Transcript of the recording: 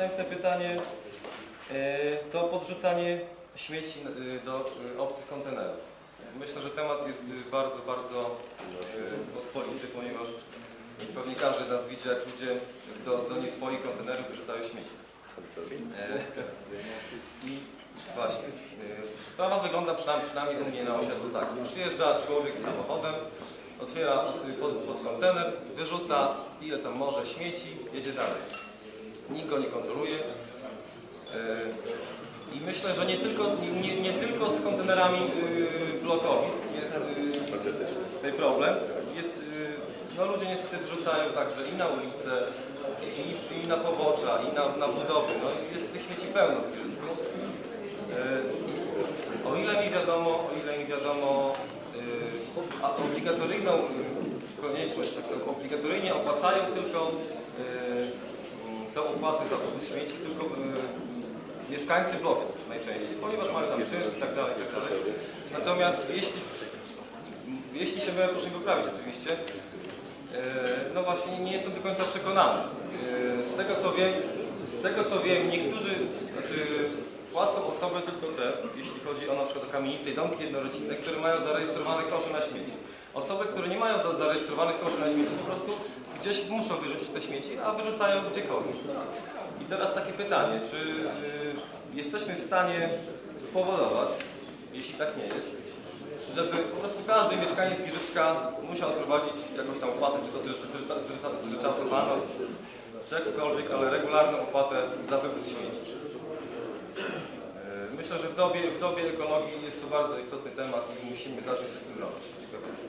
następne pytanie e, to podrzucanie śmieci e, do e, obcych kontenerów. Myślę, że temat jest bardzo, bardzo pospolity, ponieważ pewnie każdy z nas widzi, jak ludzie do, do nie swoich kontenerów wyrzucają śmieci. I właśnie, sprawa wygląda przynajmniej, przynajmniej u mnie na osiedlu tak. Przyjeżdża człowiek samochodem, otwiera pod, pod kontener, wyrzuca ile tam może śmieci, jedzie dalej. Nikt go nie kontroluje. E, I myślę, że nie tylko, nie, nie tylko z kontenerami y, blokowisk jest y, tutaj problem. Jest, y, no ludzie niestety wrzucają także i na ulice, i, i na pobocza, i na, na budowy. No, jest tych śmieci pełno. w Bielsku. E, O ile mi wiadomo, o ile mi wiadomo, a obligatoryjną konieczność, obligatoryjnie opłacają tylko opłaty za wywóz śmieci tylko y, mieszkańcy bloków najczęściej, ponieważ mają tam czynsz i tak dalej, i tak dalej. Natomiast jeśli, jeśli się proszę mi poprawić oczywiście, E, No właśnie nie jestem do końca przekonany. E, Z tego co wiem, z tego co wiem, niektórzy znaczy, płacą osoby tylko te, jeśli chodzi o na przykład o kamienice i domki jednorodzinne, które mają zarejestrowane kosze na śmieci. Osoby, które nie mają za- zarejestrowanych koszy na śmieci, po prostu gdzieś muszą wyrzucić te śmieci, a wyrzucają gdziekolwiek. I teraz takie pytanie, czy y, jesteśmy w stanie spowodować, jeśli tak nie jest, żeby po prostu każdy mieszkaniec Giżycka musiał prowadzić jakąś tam opłatę, czy to zrycza- zrycza- zryczałtowaną, czy jakąkolwiek, ale regularną opłatę za wywóz śmieci myślę, że w dobie, w dobie ekologii jest to bardzo istotny temat i musimy zacząć z tym robić. Dziękuję bardzo.